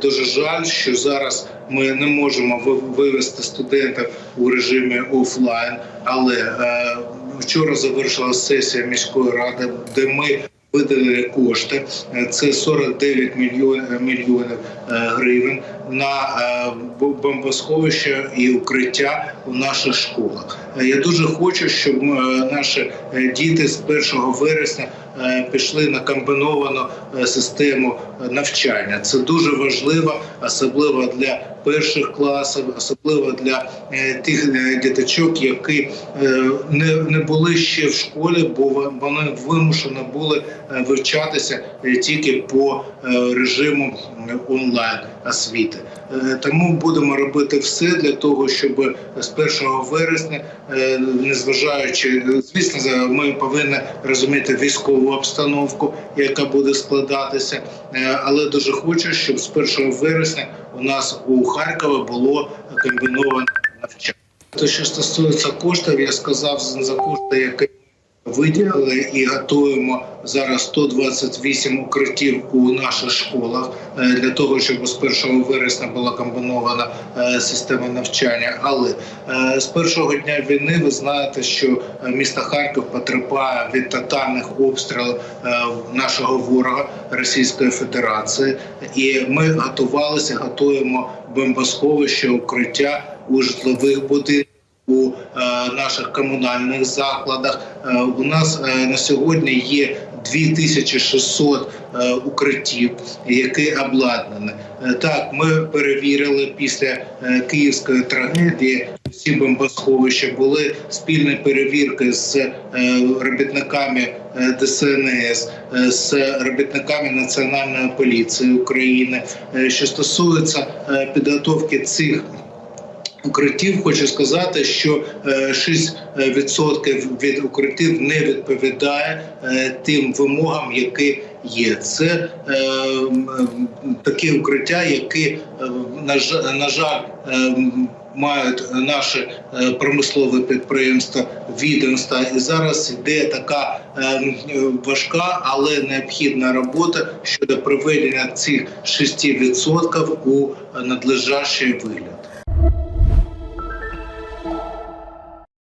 дуже жаль, що зараз ми не можемо ви- вивести студентів у режимі офлайн. Але е, вчора завершилася сесія міської ради, де ми виділили кошти. Це 49 мільйонів мільйонів е, гривень на е, бомбосховище і укриття у наших школах. Я дуже хочу, щоб е, наші діти з 1 вересня пішли на комбіновану систему навчання. Це дуже важливо, особливо для перших класів, особливо для е, тих е, діточок, які е, не, не були ще в школі, бо вони вимушені були вивчатися тільки по режиму онлайн освіти. Тому будемо робити все для того, щоб з 1 вересня, незважаючи, звісно, ми повинні розуміти військову обстановку, яка буде складатися, але дуже хочу, щоб з 1 вересня у нас у Харкові було комбіноване навчання. Те, що стосується коштів, я сказав за кошти, які виділили. І готуємо зараз 128 укриттів у наших школах е, для того, щоб з 1 вересня була комбінована е, система навчання. Але е, з першого дня війни ви знаєте, що місто Харків потерпає від тотальних обстрілів нашого ворога Російської Федерації, і ми готувалися, готуємо бомбосховище, укриття у житлових будинках у е, наших комунальних закладах. Е, у нас е, на сьогодні є 2600 е, укриттів, які обладнані. Так, ми перевірили після київської трагедії. Всі бомбосховища були спільні перевірки з робітниками ДСНС, з робітниками Національної поліції України. Що стосується підготовки цих укриттів, хочу сказати, що е, 6% від укриттів не відповідає е, тим вимогам, які є. Це е, такі укриття, які е, на жаль, е, Мають наші е, промислові підприємства, відомства, і зараз йде така е, важка, але необхідна робота щодо приведення цих 6% у надлежащий вигляд.